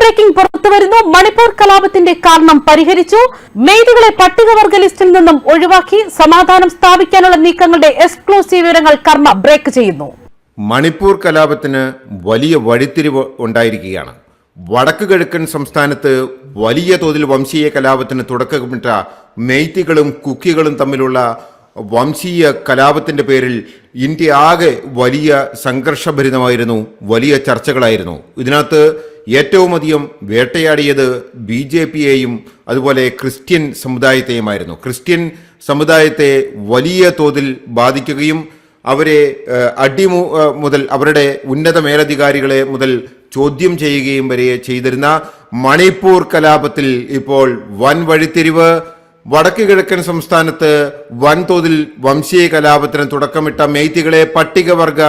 Breaking പുറത്തുവരുന്നു മണിപ്പൂർ കലാപത്തിന്റെ കാരണം പരിഹരിച്ചു. മെയ്തികളെ പട്ടികവർഗ ലിസ്റ്റിൽ നിന്നും ഒഴിവാക്കി സമാധാനം സ്ഥാപിക്കാനുള്ള നീക്കങ്ങളുടെ എക്സ്ക്ലൂസീവ് വിവരങ്ങൾ കർമ്മ ബ്രേക്ക് ചെയ്യുന്നു. മണിപ്പൂർ കലാപത്തിന് വലിയ വഴിത്തിരിവ് ഉണ്ടായിരിക്കുകയാണ്. വടക്ക് കിഴക്കൻ സംസ്ഥാനത്ത് വലിയ തോതിൽ വംശീയ കലാപത്തിന് തുടക്കമിട്ട മെയ്ത്തികളും കുക്കികളും തമ്മിലുള്ള വംശീയ കലാപത്തിന്റെ പേരിൽ ഇന്ത്യ ആകെ വലിയ സംഘർഷഭരിതമായിരുന്നു. വലിയ ചർച്ചകളായിരുന്നു. ഇതിനകത്ത് ഏറ്റവും അധികം വേട്ടയാടിയത് ബി ജെ പിയെയും അതുപോലെ ക്രിസ്ത്യൻ സമുദായത്തെയുമായിരുന്നു. ക്രിസ്ത്യൻ സമുദായത്തെ വലിയ തോതിൽ ബാധിക്കുകയും അവരെ അടിമു മുതൽ അവരുടെ ഉന്നത മേലധികാരികളെ മുതൽ ചോദ്യം ചെയ്യുകയും വരെ ചെയ്തിരുന്ന മണിപ്പൂർ കലാപത്തിൽ ഇപ്പോൾ വൻ വഴിത്തിരിവ് വടക്ക് കിഴക്കൻ സംസ്ഥാനത്ത് വൻതോതിൽ വംശീയ കലാപത്തിന് തുടക്കമിട്ട മെയ്ത്തികളെ പട്ടികവർഗ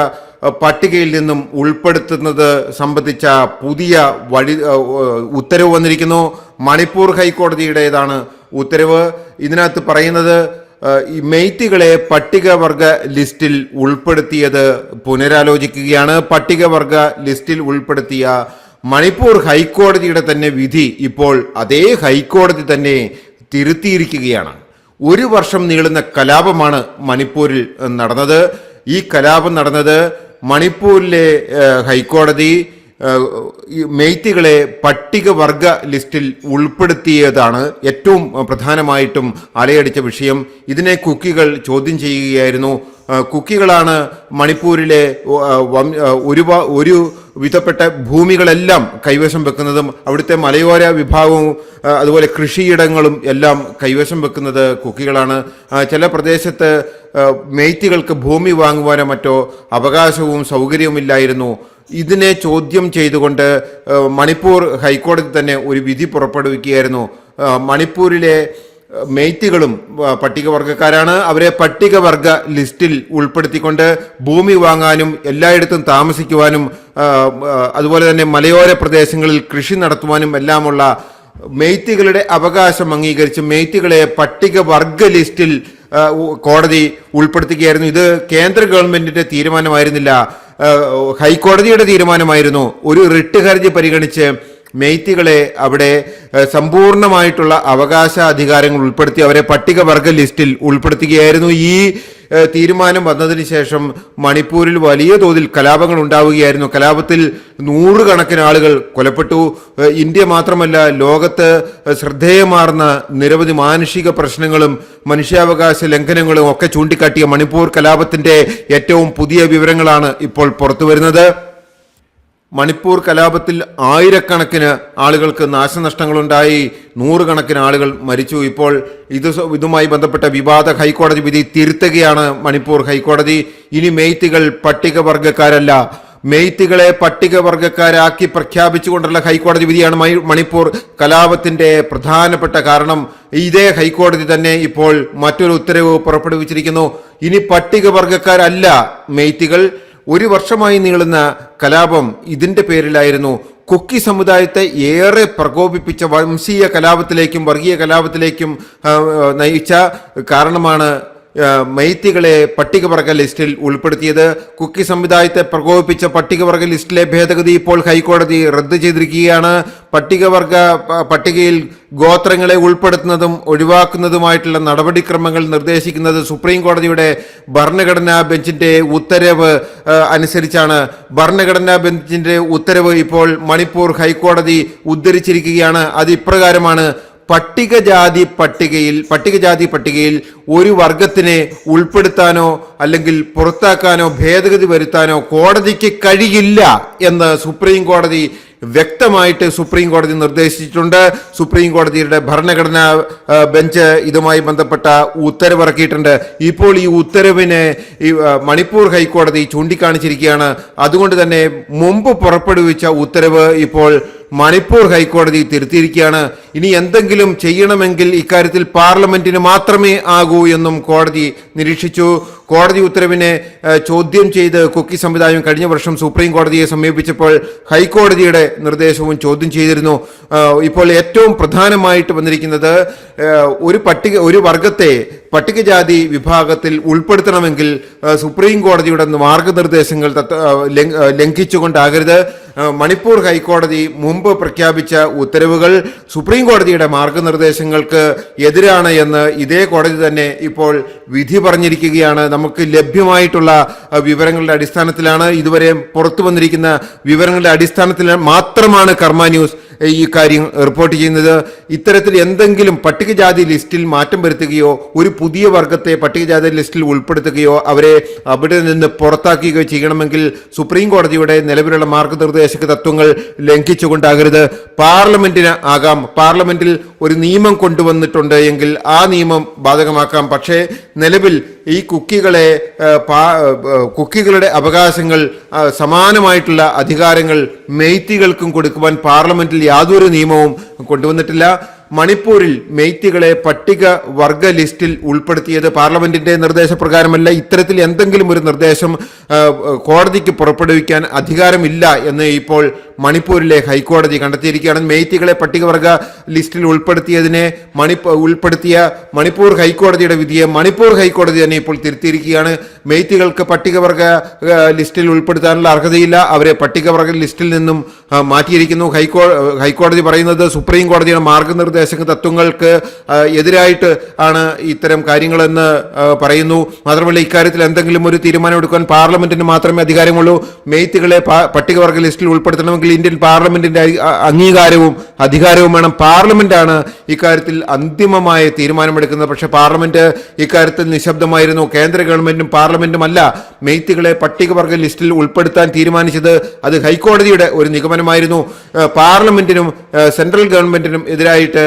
പട്ടികയിൽ നിന്നും ഉൾപ്പെടുത്തുന്നത് സംബന്ധിച്ച പുതിയ വഴി ഉത്തരവ് വന്നിരിക്കുന്നു. മണിപ്പൂർ ഹൈക്കോടതിയുടേതാണ് ഉത്തരവ്. ഇതിനകത്ത് പറയുന്നത് മെയ്ത്തികളെ പട്ടികവർഗ ലിസ്റ്റിൽ ഉൾപ്പെടുത്തിയത് പുനരാലോചിക്കുകയാണ്. പട്ടികവർഗ ലിസ്റ്റിൽ ഉൾപ്പെടുത്തിയ മണിപ്പൂർ ഹൈക്കോടതിയുടെ തന്നെ വിധി ഇപ്പോൾ അതേ ഹൈക്കോടതി തന്നെ തിരുത്തിയിരിക്കുകയാണ്. ഒരു വർഷം നീളുന്ന കലാപമാണ് മണിപ്പൂരിൽ നടന്നത്. ഈ കലാപം നടന്നത് മണിപ്പൂരിലെ ഹൈക്കോടതി മെയ്ത്തികളെ പട്ടികവർഗ ലിസ്റ്റിൽ ഉൾപ്പെടുത്തിയതാണ് ഏറ്റവും പ്രധാനമായിട്ടും അലയടിച്ച വിഷയം. ഇതിനെ കുക്കികൾ ചോദ്യം ചെയ്യുകയായിരുന്നു. കുക്കികളാണ് മണിപ്പൂരിലെ ഒരു ഒരു വിധപ്പെട്ട ഭൂമികളെല്ലാം കൈവശം വെക്കുന്നതും അവിടുത്തെ മലയോര വിഭാഗവും അതുപോലെ കൃഷിയിടങ്ങളും എല്ലാം കൈവശം വെക്കുന്നത് കുക്കികളാണ്. ചില പ്രദേശത്ത് മെയ്ത്തികൾക്ക് ഭൂമി വാങ്ങുവാനോ മറ്റോ അവകാശവും സൗകര്യവുമില്ലായിരുന്നു. ഇതിനെ ചോദ്യം ചെയ്തുകൊണ്ട് മണിപ്പൂർ ഹൈക്കോടതി തന്നെ ഒരു വിധി പുറപ്പെടുവിക്കുകയായിരുന്നു. മണിപ്പൂരിലെ മെയ്ത്തികളും പട്ടികവർഗക്കാരാണ് അവരെ പട്ടികവർഗ ലിസ്റ്റിൽ ഉൾപ്പെടുത്തിക്കൊണ്ട് ഭൂമി വാങ്ങാനും എല്ലായിടത്തും താമസിക്കുവാനും അതുപോലെ തന്നെ മലയോര പ്രദേശങ്ങളിൽ കൃഷി നടത്തുവാനും എല്ലാമുള്ള മെയ്ത്തികളുടെ അവകാശം അംഗീകരിച്ച് മെയ്ത്തികളെ പട്ടികവർഗ ലിസ്റ്റിൽ കോടതി ഉൾപ്പെടുത്തുകയായിരുന്നു. ഇത് കേന്ദ്ര ഗവൺമെന്റിന്റെ തീരുമാനമായിരുന്നില്ല. ഹൈക്കോടതിയുടെ തീരുമാനമായിരുന്നു ഒരു റിട്ട് ഹർജി പരിഗണിച്ച് മെയ്ത്തികളെ അവിടെ സമ്പൂർണമായിട്ടുള്ള അവകാശ അധികാരങ്ങൾ ഉൾപ്പെടുത്തി അവരെ പട്ടികവർഗ ലിസ്റ്റിൽ ഉൾപ്പെടുത്തുകയായിരുന്നു. ഈ തീരുമാനം വന്നതിന് ശേഷം മണിപ്പൂരിൽ വലിയ തോതിൽ കലാപങ്ങൾ ഉണ്ടാവുകയായിരുന്നു. കലാപത്തിൽ നൂറുകണക്കിന് ആളുകൾ കൊലപ്പെട്ടു. ഇന്ത്യ മാത്രമല്ല ലോകത്ത് ശ്രദ്ധേയമാർന്ന നിരവധി മാനുഷിക പ്രശ്നങ്ങളും മനുഷ്യാവകാശ ലംഘനങ്ങളും ഒക്കെ ചൂണ്ടിക്കാട്ടിയ മണിപ്പൂർ കലാപത്തിന്റെ ഏറ്റവും പുതിയ വിവരങ്ങളാണ് ഇപ്പോൾ പുറത്തുവരുന്നത്. മണിപ്പൂർ കലാപത്തിൽ ആയിരക്കണക്കിന് ആളുകൾക്ക് നാശനഷ്ടങ്ങളുണ്ടായി. നൂറുകണക്കിന് ആളുകൾ മരിച്ചു. ഇപ്പോൾ ഇത് ഇതുമായി ബന്ധപ്പെട്ട വിവാദ ഹൈക്കോടതി വിധി തിരുത്തുകയാണ് മണിപ്പൂർ ഹൈക്കോടതി. ഇനി മെയ്ത്തികൾ പട്ടികവർഗക്കാരല്ല മെയ്ത്തികളെ പട്ടികവർഗക്കാരാക്കി പ്രഖ്യാപിച്ചുകൊണ്ടുള്ള ഹൈക്കോടതി വിധിയാണ് മണിപ്പൂർ കലാപത്തിന്റെ പ്രധാനപ്പെട്ട കാരണം. ഇതേ ഹൈക്കോടതി തന്നെ ഇപ്പോൾ മറ്റൊരു ഉത്തരവ് പുറപ്പെടുവിച്ചിരിക്കുന്നു. ഇനി പട്ടികവർഗക്കാരല്ല മെയ്ത്തികൾ. ഒരു വർഷമായി നീളുന്ന കലാപം ഇതിന്റെ പേരിലായിരുന്നു. കുക്കി സമുദായത്തെ ഏറെ പ്രകോപിപ്പിച്ച വംശീയ കലാപത്തിലേക്കും വർഗീയ കലാപത്തിലേക്കും നയിച്ച കാരണമാണ് ആ, മെയ്ത്തികളെ പട്ടികവർഗ ലിസ്റ്റിൽ ഉൾപ്പെടുത്തിയത്. കുക്കി സമുദായത്തെ പ്രകോപിപ്പിച്ച പട്ടികവർഗ ലിസ്റ്റിലെ ഭേദഗതി ഇപ്പോൾ ഹൈക്കോടതി റദ്ദ് ചെയ്തിരിക്കുകയാണ്. പട്ടികവർഗ പട്ടികയിൽ ഗോത്രങ്ങളെ ഉൾപ്പെടുത്തുന്നതും ഒഴിവാക്കുന്നതുമായിട്ടുള്ള നടപടിക്രമങ്ങൾ നിർദ്ദേശിക്കുന്നത് സുപ്രീം കോടതിയുടെ ഭരണഘടനാ ബെഞ്ചിന്റെ ഉത്തരവ് അനുസരിച്ചാണ്. ഭരണഘടനാ ബെഞ്ചിന്റെ ഉത്തരവ് ഇപ്പോൾ മണിപ്പൂർ ഹൈക്കോടതി ഉദ്ധരിച്ചിരിക്കുകയാണ്. അത് ഇപ്രകാരമാണ് പട്ടികജാതി പട്ടികയിൽ പട്ടികജാതി പട്ടികയിൽ ഒരു വർഗത്തിനെ ഉൾപ്പെടുത്താനോ അല്ലെങ്കിൽ പുറത്താക്കാനോ ഭേദഗതി വരുത്താനോ കോടതിക്ക് കഴിയില്ല എന്ന് സുപ്രീം കോടതി വ്യക്തമായിട്ട് സുപ്രീം കോടതി നിർദ്ദേശിച്ചിട്ടുണ്ട്. സുപ്രീം കോടതിയുടെ ഭരണഘടനാ ബെഞ്ച് ഇതുമായി ബന്ധപ്പെട്ട ഉത്തരവിറക്കിയിട്ടുണ്ട്. ഇപ്പോൾ ഈ ഉത്തരവിനെ ഈ മണിപ്പൂർ ഹൈക്കോടതി ചൂണ്ടിക്കാണിച്ചിരിക്കുകയാണ്. അതുകൊണ്ട് തന്നെ മുമ്പ് പുറപ്പെടുവിച്ച ഉത്തരവ് ഇപ്പോൾ മണിപ്പൂർ ഹൈക്കോടതി തിരുത്തിയിരിക്കുകയാണ്. ഇനി എന്തെങ്കിലും ചെയ്യണമെങ്കിൽ ഇക്കാര്യത്തിൽ പാർലമെന്റിന് മാത്രമേ ആകൂ എന്നും കോടതി നിരീക്ഷിച്ചു. കോടതി ഉത്തരവിനെ ചോദ്യം ചെയ്ത് കുക്കി സംവിധാനം കഴിഞ്ഞ വർഷം സുപ്രീം കോടതിയെ സമീപിച്ചപ്പോൾ ഹൈക്കോടതിയുടെ നിർദ്ദേശവും ചോദ്യം ചെയ്തിരുന്നു. ഇപ്പോൾ ഏറ്റവും പ്രധാനമായിട്ട് വന്നിരിക്കുന്നത് ഒരു പട്ടിക ഒരു വർഗത്തെ പട്ടികജാതി വിഭാഗത്തിൽ ഉൾപ്പെടുത്തണമെങ്കിൽ സുപ്രീം കോടതിയുടെ മാർഗനിർദ്ദേശങ്ങൾ ലംഘിച്ചുകൊണ്ടാകരുത്. മണിപ്പൂർ ഹൈക്കോടതി മുമ്പ് പ്രഖ്യാപിച്ച ഉത്തരവുകൾ സുപ്രീം കോടതിയുടെ മാർഗനിർദ്ദേശങ്ങൾക്ക് എതിരാണ് എന്ന് ഇതേ കോടതി തന്നെ ഇപ്പോൾ വിധി പറഞ്ഞിരിക്കുകയാണ്. നമുക്ക് ലഭ്യമായിട്ടുള്ള വിവരങ്ങളുടെ അടിസ്ഥാനത്തിലാണ് ഇതുവരെ പുറത്തു വന്നിരിക്കുന്ന വിവരങ്ങളുടെ അടിസ്ഥാനത്തിൽ മാത്രമാണ് കർമ്മ ന്യൂസ് ഈ കാര്യം റിപ്പോർട്ട് ചെയ്യുന്നത്. ഇത്തരത്തിൽ എന്തെങ്കിലും പട്ടികജാതി ലിസ്റ്റിൽ മാറ്റം വരുത്തുകയോ ഒരു പുതിയ വർഗത്തെ പട്ടികജാതി ലിസ്റ്റിൽ ഉൾപ്പെടുത്തുകയോ അവരെ അവിടെ നിന്ന് പുറത്താക്കുകയോ ചെയ്യണമെങ്കിൽ സുപ്രീം കോടതിയുടെ നിലവിലുള്ള മാർഗനിർദ്ദേശക തത്വങ്ങൾ ലംഘിച്ചുകൊണ്ടാകരുത്. പാർലമെന്റിന് ആകാം. പാർലമെന്റിൽ ഒരു നിയമം കൊണ്ടുവന്നിട്ടുണ്ട് എങ്കിൽ ആ നിയമം ബാധകമാക്കാം. പക്ഷേ നിലവിൽ ഈ കുക്കികളെ കുക്കികളുടെ അവകാശങ്ങൾ സമാനമായിട്ടുള്ള അധികാരങ്ങൾ മെയ്ത്തികൾക്കും കൊടുക്കുവാൻ പാർലമെന്റിൽ യാതൊരു നിയമവും കൊണ്ടുവന്നിട്ടില്ല. മണിപ്പൂരിൽ മെയ്ത്തികളെ പട്ടിക വർഗ ലിസ്റ്റിൽ ഉൾപ്പെടുത്തിയത് പാർലമെന്റിന്റെ നിർദ്ദേശപ്രകാരമല്ല. ഇത്തരത്തിൽ എന്തെങ്കിലും ഒരു നിർദ്ദേശം കോടതിക്ക് പുറപ്പെടുവിക്കാൻ അധികാരമില്ല എന്ന് ഇപ്പോൾ മണിപ്പൂരിലെ ഹൈക്കോടതി കണ്ടെത്തിയിരിക്കുകയാണ്. മെയ്ത്തികളെ പട്ടികവർഗ ലിസ്റ്റിൽ ഉൾപ്പെടുത്തിയതിനെ മണിപ്പൂർ ഉൾപ്പെടുത്തിയ മണിപ്പൂർ ഹൈക്കോടതിയുടെ വിധിയെ മണിപ്പൂർ ഹൈക്കോടതി തന്നെ ഇപ്പോൾ തിരുത്തിയിരിക്കുകയാണ്. മെയ്ത്തികൾക്ക് പട്ടികവർഗ ലിസ്റ്റിൽ ഉൾപ്പെടുത്താനുള്ള അർഹതയില്ല. അവരെ പട്ടികവർഗ ലിസ്റ്റിൽ നിന്നും മാറ്റിയിരിക്കുന്നു. ഹൈക്കോ ഹൈക്കോടതി പറയുന്നത് സുപ്രീം കോടതിയുടെ മാർഗനിർദ്ദേശക തത്വങ്ങൾക്ക് എതിരായിട്ട് ആണ് ഇത്തരം കാര്യങ്ങളെന്ന് പറയുന്നു. മാത്രമല്ല ഇക്കാര്യത്തിൽ എന്തെങ്കിലും ഒരു തീരുമാനം എടുക്കാൻ പാർലമെന്റിന് മാത്രമേ അധികാരമുള്ളൂ. മെയ്ത്തുകളെ പട്ടികവർഗ ലിസ്റ്റിൽ ഉൾപ്പെടുത്തണമെങ്കിൽ ഇന്ത്യൻ പാർലമെന്റിന്റെ അംഗീകാരവും അധികാരവും വേണം. പാർലമെന്റാണ് ഇക്കാര്യത്തിൽ അന്തിമമായ തീരുമാനമെടുക്കുന്നത്. പക്ഷേ പാർലമെന്റ് ഇക്കാര്യത്തിൽ നിശബ്ദമായിരുന്നു. കേന്ദ്ര ഗവൺമെന്റും പാർലമെന്റും അല്ല മെയ്ത്തുകളെ പട്ടികവർഗ ലിസ്റ്റിൽ ഉൾപ്പെടുത്താൻ തീരുമാനിച്ചത് അത് ഹൈക്കോടതിയുടെ ഒരു നിഗമനമായിരുന്നു. പാർലമെന്റിനും സെൻട്രൽ ഗവൺമെന്റിനും എതിരായിട്ട്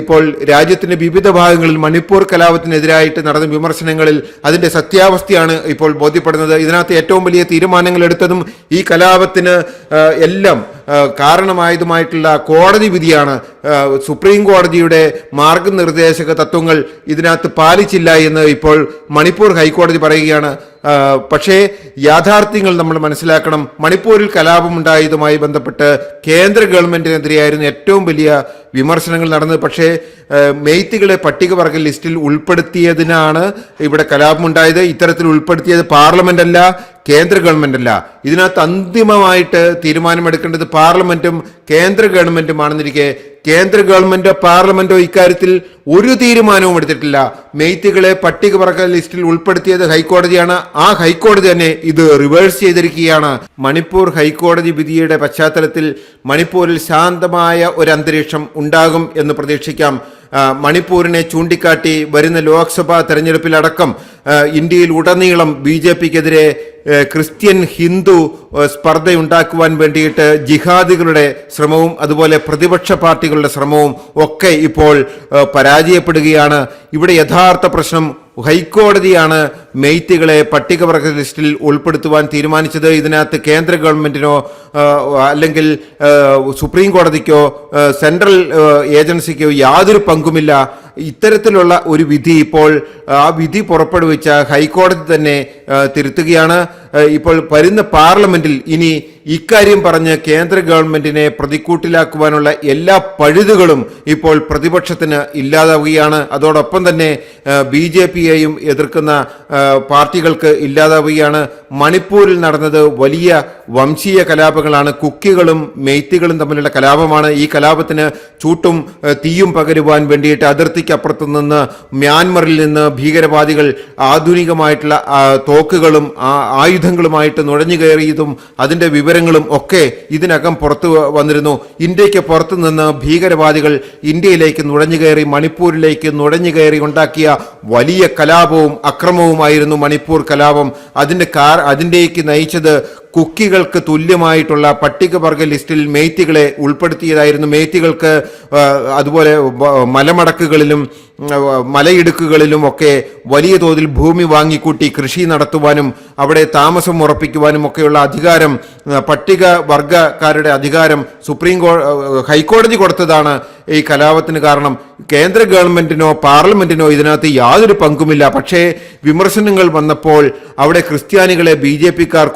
ഇപ്പോൾ രാജ്യത്തിന്റെ വിവിധ ഭാഗങ്ങളിൽ മണിപ്പൂർ കലാപത്തിനെതിരായിട്ട് നടന്ന വിമർശനങ്ങളിൽ അതിന്റെ സത്യാവസ്ഥയാണ് ഇപ്പോൾ ബോധ്യപ്പെടുന്നത്. ഇതിനകത്ത് ഏറ്റവും വലിയ തീരുമാനങ്ങൾ എടുത്തതും ഈ കലാപത്തിന് എല്ലാം കാരണമായതുമായിട്ടുള്ള കോടതി വിധിയാണ്. സുപ്രീം കോടതിയുടെ മാർഗനിർദ്ദേശക തത്വങ്ങൾ ഇതിനകത്ത് പാലിച്ചില്ല എന്ന് ഇപ്പോൾ മണിപ്പൂർ ഹൈക്കോടതി പറയുകയാണ്. പക്ഷേ യാഥാർത്ഥ്യങ്ങൾ നമ്മൾ മനസ്സിലാക്കണം. മണിപ്പൂരിൽ കലാപമുണ്ടായതുമായി ബന്ധപ്പെട്ട് കേന്ദ്ര ഗവൺമെന്റിനെതിരെയായിരുന്നു ഏറ്റവും വലിയ വിമർശനങ്ങൾ നടന്നത്. പക്ഷേ മെയ്ത്തികളെ പട്ടിക പട്ടികവർഗ ലിസ്റ്റിൽ ഉൾപ്പെടുത്തിയതിനാണ് ഇവിടെ കലാപമുണ്ടായത്. ഇത്തരത്തിൽ ഉൾപ്പെടുത്തിയത് പാർലമെന്റ് അല്ല കേന്ദ്ര ഗവൺമെന്റ് അല്ല ഇതിനകത്ത് അന്തിമമായിട്ട് തീരുമാനമെടുക്കേണ്ടത് പാർലമെന്റും കേന്ദ്ര ഗവൺമെന്റുമാണെന്നിരിക്കെ കേന്ദ്ര ഗവൺമെന്റോ പാർലമെന്റോ ഇക്കാര്യത്തിൽ ഒരു തീരുമാനവും എടുത്തിട്ടില്ല. മെയ്ത്തുകളെ പട്ടിക പറക്കൽ ലിസ്റ്റിൽ ഉൾപ്പെടുത്തിയത് ഹൈക്കോടതിയാണ്. ആ ഹൈക്കോടതി തന്നെ ഇത് റിവേഴ്സ് ചെയ്തിരിക്കുകയാണ്. മണിപ്പൂർ ഹൈക്കോടതി വിധിയുടെ പശ്ചാത്തലത്തിൽ മണിപ്പൂരിൽ ശാന്തമായ ഒരു അന്തരീക്ഷം ഉണ്ടാകും എന്ന് പ്രതീക്ഷിക്കാം. മണിപ്പൂരിനെ ചൂണ്ടിക്കാട്ടി വരുന്ന ലോക്സഭാ തെരഞ്ഞെടുപ്പിലടക്കം ഇന്ത്യയിൽ ഉടനീളം ബി ജെ പിക്കെതിരെ ക്രിസ്ത്യൻ ഹിന്ദു സ്പർദ്ധയുണ്ടാക്കുവാൻ വേണ്ടിയിട്ട് ജിഹാദികളുടെ ശ്രമവും അതുപോലെ പ്രതിപക്ഷ പാർട്ടികളുടെ ശ്രമവും ഒക്കെ ഇപ്പോൾ പരാജയപ്പെടുകയാണ്. ഇവിടെ യഥാർത്ഥ പ്രശ്നം ഹൈക്കോടതിയാണ് മെയ്ത്തുകളെ പട്ടികവർഗ ലിസ്റ്റിൽ ഉൾപ്പെടുത്തുവാൻ തീരുമാനിച്ചത് ഇതിനകത്ത് കേന്ദ്ര ഗവൺമെന്റിനോ അല്ലെങ്കിൽ സുപ്രീം കോടതിക്കോ സെൻട്രൽ ഏജൻസിക്കോ യാതൊരു പങ്കുമില്ല. ഇത്തരത്തിലുള്ള ഒരു വിധി ഇപ്പോൾ ആ വിധി പുറപ്പെടുവിച്ച ഹൈക്കോടതി തന്നെ തിരുത്തുകയാണ്. ഇപ്പോൾ വരുന്ന പാർലമെന്റിൽ ഇനി ഇക്കാര്യം പറഞ്ഞ് കേന്ദ്ര ഗവൺമെന്റിനെ പ്രതിക്കൂട്ടിലാക്കുവാനുള്ള എല്ലാ പഴുതുകളും ഇപ്പോൾ പ്രതിപക്ഷത്തിന് ഇല്ലാതാവുകയാണ്. അതോടൊപ്പം തന്നെ ബി ജെ പിയെയും എതിർക്കുന്ന പാർട്ടികൾക്ക് ഇല്ലാതാവുകയാണ്. മണിപ്പൂരിൽ നടന്നത് വലിയ വംശീയ കലാപങ്ങളാണ്. കുക്കികളും മെയ്ത്തികളും തമ്മിലുള്ള കലാപമാണ്. ഈ കലാപത്തിന് ചൂട്ടും തീയും പകരുവാൻ വേണ്ടിയിട്ട് അതിർത്തിക്കപ്പുറത്തു നിന്ന് മ്യാൻമറിൽ നിന്ന് ഭീകരവാദികൾ ആധുനികമായിട്ടുള്ള തോക്കുകളും ആയുധങ്ങളുമായിട്ട് നുഴഞ്ഞു കയറിയതും അതിന്റെ വിവരങ്ങളും ഒക്കെ ഇതിനകം പുറത്തു വന്നിരുന്നു. ഇന്ത്യയ്ക്ക് പുറത്തു നിന്ന് ഭീകരവാദികൾ ഇന്ത്യയിലേക്ക് നുഴഞ്ഞു കയറി മണിപ്പൂരിലേക്ക് നുഴഞ്ഞു കയറി ഉണ്ടാക്കിയ വലിയ കലാപവും അക്രമവുമായിരുന്നു മണിപ്പൂർ കലാപം. അതിന്റെ കാർ അതിന്റെക്ക് നയിച്ചത് കുക്കികൾക്ക് തുല്യമായിട്ടുള്ള പട്ടികവർഗ ലിസ്റ്റിൽ മെയ്ത്തികളെ ഉൾപ്പെടുത്തിയതായിരുന്നു. മെയ്ത്തികൾക്ക് അതുപോലെ മലമടക്കുകളിലും മലയിടുക്കുകളിലും ഒക്കെ വലിയ തോതിൽ ഭൂമി വാങ്ങിക്കൂട്ടി കൃഷി നടത്തുവാനും അവിടെ താമസം ഉറപ്പിക്കുവാനും ഒക്കെയുള്ള അധികാരം പട്ടിക വർഗക്കാരുടെ അധികാരം സുപ്രീം കോ ഹൈക്കോടതി കൊടുത്തതാണ് ഈ കലാപത്തിന് കാരണം. കേന്ദ്ര ഗവൺമെന്റിനോ പാർലമെന്റിനോ ഇതിനകത്ത് യാതൊരു പങ്കുമില്ല. പക്ഷേ വിമർശനങ്ങൾ വന്നപ്പോൾ അവിടെ ക്രിസ്ത്യാനികളെ ബി ജെ പിക്കാർ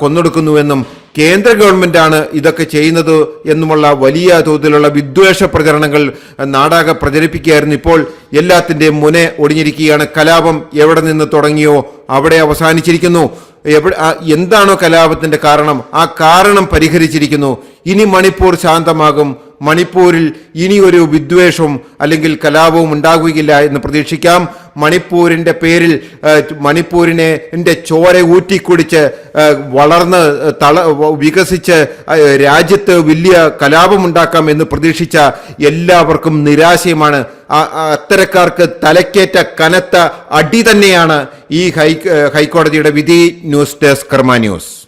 കേന്ദ്ര ഗവൺമെന്റാണ് ഇതൊക്കെ ചെയ്യുന്നത് എന്നുമുള്ള വലിയ തോതിലുള്ള വിദ്വേഷ പ്രചരണങ്ങൾ നാടാകെ പ്രചരിപ്പിക്കുകയായിരുന്നു ഇപ്പോൾ. എല്ലാത്തിന്റെയും മുനെ ഒടിഞ്ഞിരിക്കുകയാണ്. കലാപം എവിടെ നിന്ന് തുടങ്ങിയോ അവിടെ അവസാനിച്ചിരിക്കുന്നു. എവിടെ എന്താണോ കലാപത്തിന്റെ കാരണം? ആ കാരണം പരിഹരിച്ചിരിക്കുന്നു. ഇനി മണിപ്പൂർ ശാന്തമാകും. മണിപ്പൂരിൽ ഇനി ഒരു വിദ്വേഷവും അല്ലെങ്കിൽ കലാപവും ഉണ്ടാകുകയില്ല എന്ന് പ്രതീക്ഷിക്കാം. മണിപ്പൂരിന്റെ പേരിൽ മണിപ്പൂരിനെ ചോര ഊറ്റിക്കുടിച്ച് വളർന്ന് തള വികസിച്ച് രാജ്യത്ത് വലിയ കലാപമുണ്ടാക്കാം എന്ന് പ്രതീക്ഷിച്ച എല്ലാവർക്കും നിരാശയുമാണ്. അത്തരക്കാർക്ക് തലക്കേറ്റ കനത്ത അടി തന്നെയാണ് ഈ ഹൈ ഹൈക്കോടതിയുടെ വിധി. News desk Karma news.